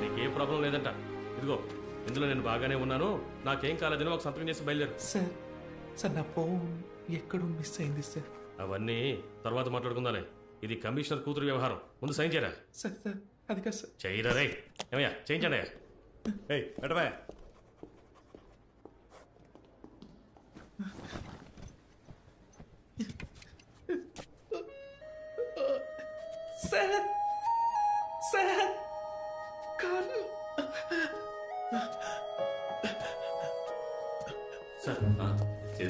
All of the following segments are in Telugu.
నీకేం ప్రాబ్లం లేదంట. ఇదిగో ఇందులో నేను బాగానే ఉన్నాను. నాకేం కాలేదని ఒక సంతకం చేసి బయలుదేరు. సార్ సార్ నా ఫోన్ ఎక్కడో మిస్ అయింది సార్. అవన్నీ తర్వాత మాట్లాడుకుందాలే. ఇది కమిషనర్ కూతురు వ్యవహారం. ముందు సైన్ చేయరా? సార్ సార్ అది కాదు సార్. చేయరా రే ఏమయ్యా చేయించండి ఏయ్ సార్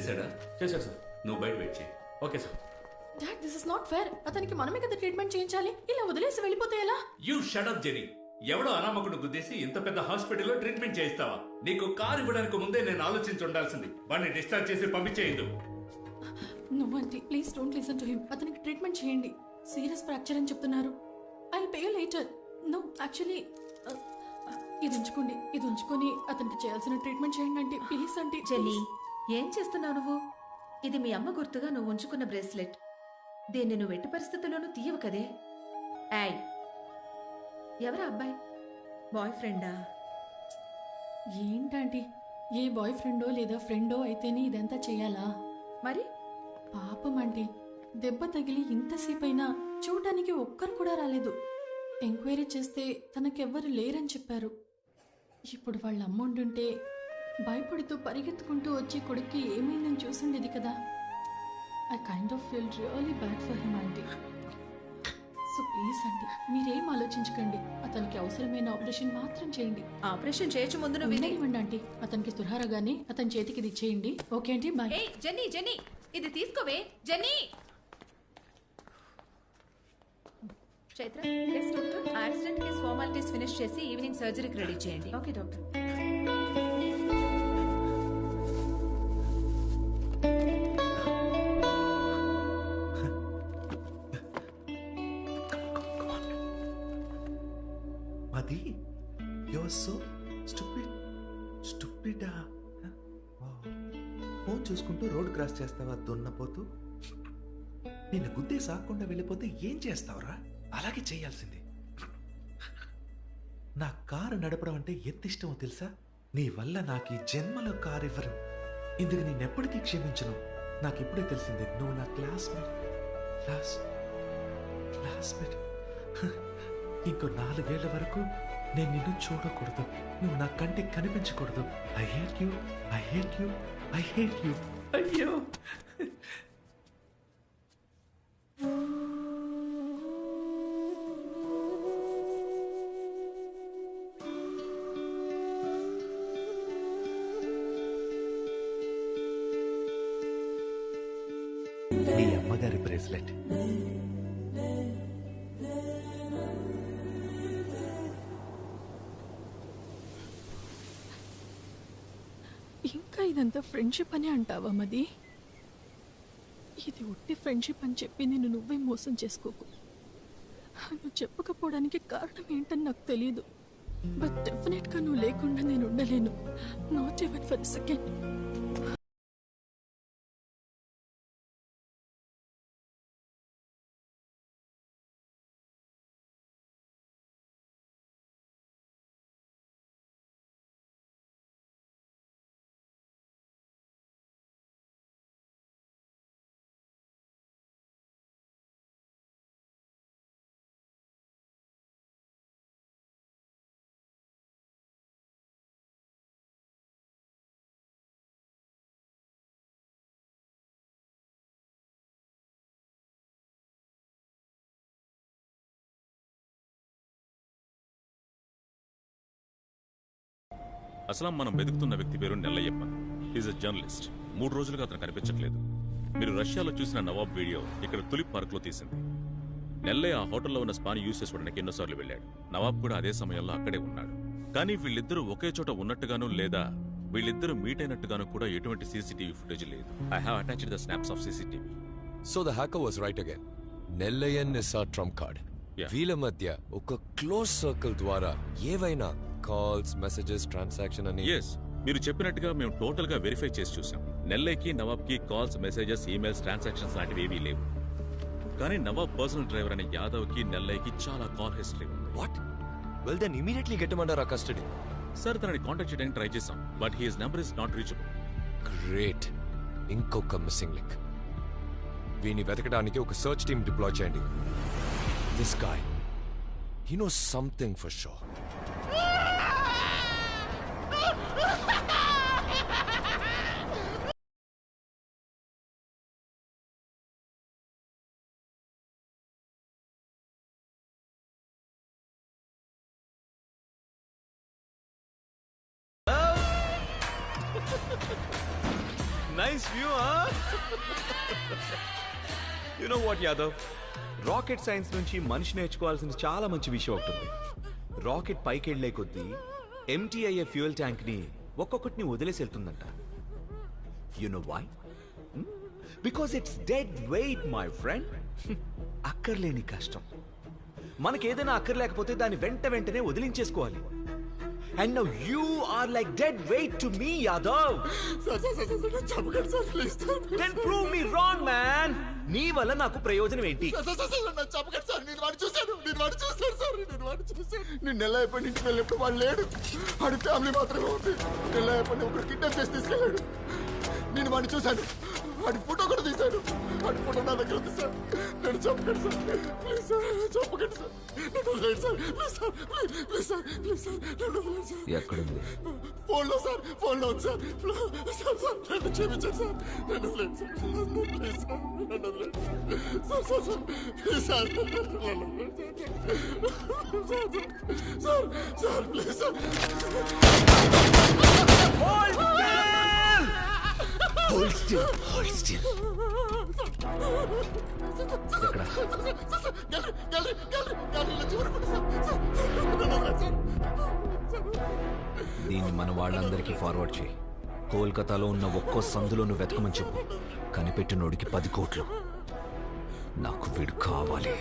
చేశాడా? చేశారు సార్. నువ్వు బయట వెయిట్ చేయి. Okay sir dad this is not fair అతనికి మనమే కదా ట్రీట్మెంట్ చేయించాలి. ఇలా వదిలేసి వెళ్ళిపోతే ఎలా? యూ షడప్ జెరీ ఎవడో అనామకుడు గుద్దేసి ఇంత పెద్ద హాస్పిటల్లో ట్రీట్మెంట్ చేయిస్తావా? నీకు కారు ఇవ్వడానికి ముందే నేను ఆలోచించి ఉండాల్సింది. వాడిని డిశ్చార్జ్ చేసి పంపించేయదు. నువ్వు అంటే please don't listen to him అతనికి ట్రీట్మెంట్ చేయండి. సీరియస్ ఫ్రాక్చర్ అని చెప్తున్నారు. I pay later no actually ఇది ఉంచుకోండి. ఇది ఉంచుకొని అతనికి చేయాల్సిన ట్రీట్మెంట్ చేయండి అంటే ప్లీజ్ అంటే జెన్నీ ఏం చేస్తున్నావు నువ్వు? ఇది మీ అమ్మ గుర్తుగా నువ్వు ఉంచుకున్న బ్రేస్లెట్. దీన్ని నువ్వు ఎట్టి పరిస్థితుల్లోనూ తీయవు కదే. యాయ్ ఎవరా అబ్బాయి? బాయ్ ఫ్రెండా ఏంటంటే? ఏ బాయ్ ఫ్రెండో లేదా ఫ్రెండో అయితేనే ఇదంతా చేయాలా? మరి? పాపం అంటే దెబ్బ తగిలి ఇంతసేపు అయినా చూడటానికి ఒక్కరు కూడా రాలేదు. ఎంక్వైరీ చేస్తే తనకెవ్వరు లేరని చెప్పారు. ఇప్పుడు వాళ్ళ అమ్మ ఉండుంటే భయపడుతూ పరిగెత్తుకుంటూ వచ్చి కొడుక్కి ఏమైందని చూసుండేది కదా. I kind of feel really bad for him aunty so please అండి మీరేం ఆలోచించకండి. అతనికి అవసరమైన ఆపరేషన్ మాత్రం చేయండి. ఆపరేషన్ చేయొచ్చు ముందు నువ్వు విననివ్వండి ఆంటీ అతనికి తురహారగానే అతని చేతికి ఇది ఇచ్చేయండి ఓకే అండి బాయ్ ఏ జెన్నీ జెన్నీ. ఇది తీసుకోవే Jenny. Chaitra yes doctor accident case formalities finish చేసి ఈవినింగ్ సర్జరీకి రెడీ చేయండి. Okay doctor. అది? యువర్ సో స్టూపిడ్ స్టూపిడా ఫోన్ చూసుకుంటూ రోడ్ క్రాస్ చేస్తావా దున్నపోతూ? నిన్న గుద్దే సాకుండా వెళ్ళిపోతే ఏం చేస్తావురా? అలాగే చేయాల్సింది. నా కారు నడపడం అంటే ఎంత ఇష్టమో తెలుసా? నీ వల్ల నాకు ఈ జన్మలో కారు ఇవ్వరు. ఇందుకు నేనెప్పటికీ క్షమించను. నాకు ఇప్పుడే తెలిసింది నువ్వు నా క్లాస్మేట్. Class classmate. ఇంకో నాలుగేళ్ళ వరకు నేను నిన్ను చూడకూడదు. నువ్వు నా కంటికి కనిపించకూడదు. I hate you I hate you I hate you అయ్యో. మీ అమ్మగారి బ్రేస్లెట్. ఇంకా ఇదంతా ఫ్రెండ్షిప్ అని అంటావా మది? ఇది ఒట్టి ఫ్రెండ్షిప్ అని చెప్పి నేను నువ్వే మోసం చేసుకోకు. నువ్వు చెప్పకపోవడానికి కారణం ఏంటని నాకు తెలియదు బట్ డెఫినెట్గా నువ్వు లేకుండా నేను ఉండలేను. నాట్ ఎవన్ ఫర్ సెకండ్ అసలు మనం వెతుకుతున్న వ్యక్తి పేరు నెల్లయ్యప్ప. ఈజ్ అ జర్నలిస్ట్ మూడు రోజులుగా అతను కనిపించట్లేదు. మీరు రష్యాలో చూసిన నవాబ్ వీడియో ఇక్కడ తులిప్ పార్క్లో తీసింది. నెల్లయ్య ఆ హోటల్లో ఉన్న స్పాన్ యూస్ చేసుకోవడానికి ఎన్నోసార్లు వెళ్ళాడు. నవాబ్ కూడా అదే సమయంలో అక్కడే ఉన్నాడు. కానీ వీళ్ళిద్దరూ ఒకే చోట ఉన్నట్టుగాను లేదా వీళ్ళిద్దరూ మీట్ అయినట్టుగాను కూడా ఎటువంటి సీసీటీవీ ఫుటేజ్ లేదు. I have attached the snaps of CCTV. So the hacker was right again Nellayyan is a trump card. వీళ్ళ మధ్య ఒక క్లోజ్ సర్కిల్ ద్వారా ఏవైనా కాల్స్ మెసేజెస్ ట్రాన్సాక్షన్ అని ఎస్ మీరు చెప్పినట్టుగా మేము టోటల్గా వెరిఫై చేసి చూసాం. నెల్లయ్యకి నవాబ్కి కాల్స్ మెసేజెస్ ఈమెయిల్స్ ట్రాన్సాక్షన్స్ లాంటివి ఏవీ లేవు. కానీ నవాబ్ పర్సనల్ డ్రైవర్ అనే యాదవ్కి నెల్లయ్యకి చాలా కాల్ హిస్టరీ ఉంది. వాట్ వెల్ దెన్ ఇమీడియట్లీ గెట్టమంటారా కస్టడీ సార్ తనని కాంటాక్ట్ చేయడానికి ట్రై చేశాం. But he's number is not reachable great ఇంకొక మిస్సింగ్ లింక్ వీని వెతకడానికి ఒక సర్చ్ టీమ్ డిప్లాయ్ చేయండి. This guy he know something for sure nice view you know what Yadav rocket science నుంచి మనిషి నేర్చుకోవాల్సిన చాలా మంచి విషయం ఒకటి రాకెట్ పైకి వెళ్ళే కొద్దీ ఎంటీ అయ్యే ఫ్యూయల్ ట్యాంక్ని ఒక్కొక్కటిని వదిలేసి వెళ్తుందంట. You know why because it's dead weight my friend అక్కర్లేని కష్టం. మనకేదైనా అక్కర్లేకపోతే దాన్ని వెంట వెంటనే వదిలించేసుకోవాలి. And now you are like dead weight to me Yadav then prove me wrong man నీ వల్ల నాకు ప్రయోజనం ఏంటి? చెప్పకండి సార్ నేను వాడు చూశాను నేను వాడు చూశాను సార్ నేను వాడు చూశాను నేను నెల అయిపోయి ఇంటికి వెళ్ళినప్పుడు వాడు లేడు. వాడి ఫ్యామిలీ మాత్రమే ఉంది. నెల అయిపోయి ఒకరు కిడ్నాప్ చేసి తీసుకెళ్ళాడు. నేను వాడిని చూశాను. వాడి ఫోటో కూడా తీశాను. వాడి ఫోటో నా దగ్గర ఉంది సార్. నేను చెప్పకండి సార్. ప్లీజ్ సార్ చెప్పకండి సార్. నన్ను వదిలేయండి sir. Please sir. Please sir. Please sir. నన్ను సార్. ఎక్కడుంది? ఫోన్లో సార్. ఫోన్లో ఉంది సార్. Sir sir. నన్ను క్షమించండి సార్. నన్ను వదిలేండి సార్. Please sir. నన్ను వదిలేండి sir. Sir sir please sir. నన్ను వదిలేండి sir. Sir sir. Please sir. Hold still hold still ఎక్కడ? దీన్ని మన వాళ్ళందరికీ ఫార్వర్డ్ చేయి. కోల్కతాలో ఉన్న ఒక్కో సందులోను వెతకమని చెప్పు. కనిపెట్టినోడికి పది కోట్లు. నాకు వీడు కావాలి.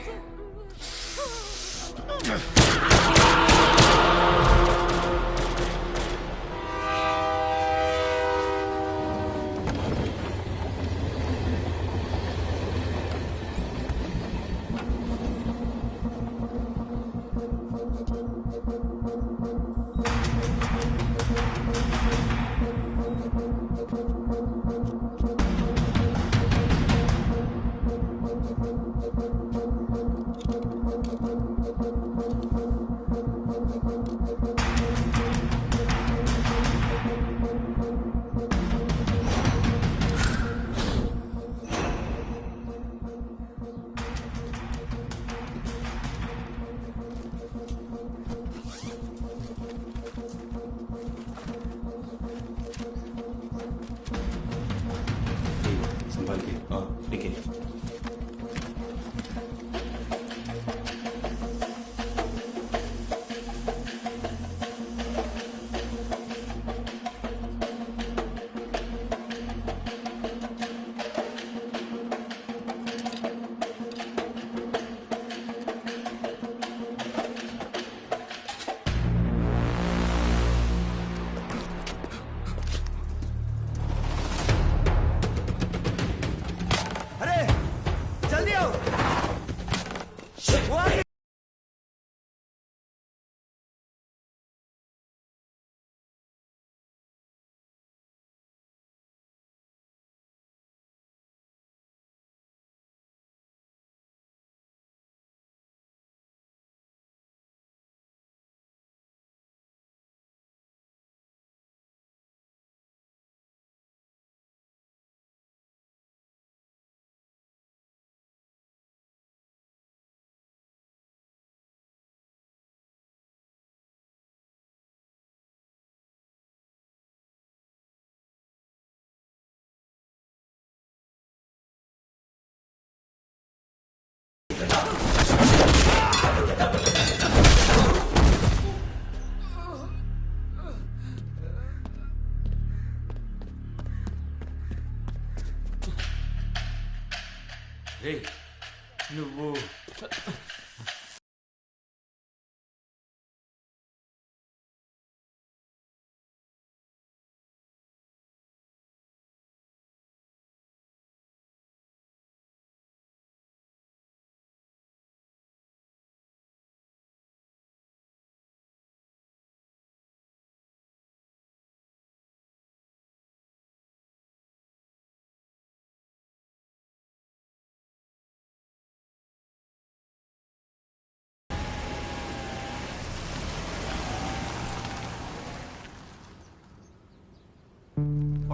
రే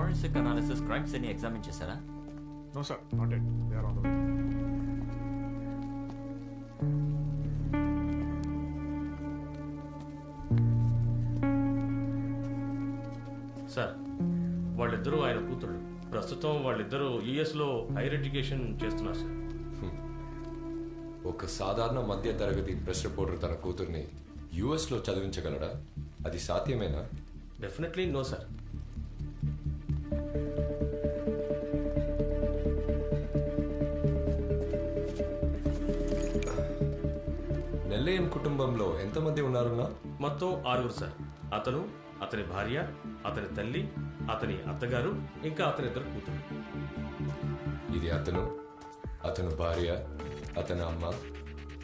ఫారెన్సిక్ అనాలిసిస్ క్రైమ్స్ అని ఎగ్జామిన్ చేశారా no sir not at they are on the way sir వాళ్ళిద్దరూ ఆయన కూతుళ్ళు. ప్రస్తుతం వాళ్ళిద్దరూ యుఎస్లో హైయర్ ఎడ్యుకేషన్ చేస్తున్నారు సార్ ఒక సాధారణ మధ్య తరగతి ప్రెస్ రిపోర్టర్ తన కూతుర్ని యుఎస్లో చదివించగలడా? అది సాధ్యమేనా? డెఫినెట్లీ నో సార్ నెల్లయ్యం కుటుంబంలో ఎంతమంది ఉన్నారున్నా? మొత్తం ఆరుగురు సార్. అతను అతని భార్య అతని తల్లి అతని అత్తగారు ఇంకా అతని ఇద్దరు కూతురు. ఇది అతను అతను భార్య అతని అమ్మ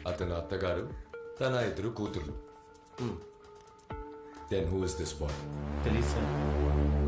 అతని అత్తగారు తన ఇద్దరు కూతుర్లు then who is this boy తెలియదు సార్.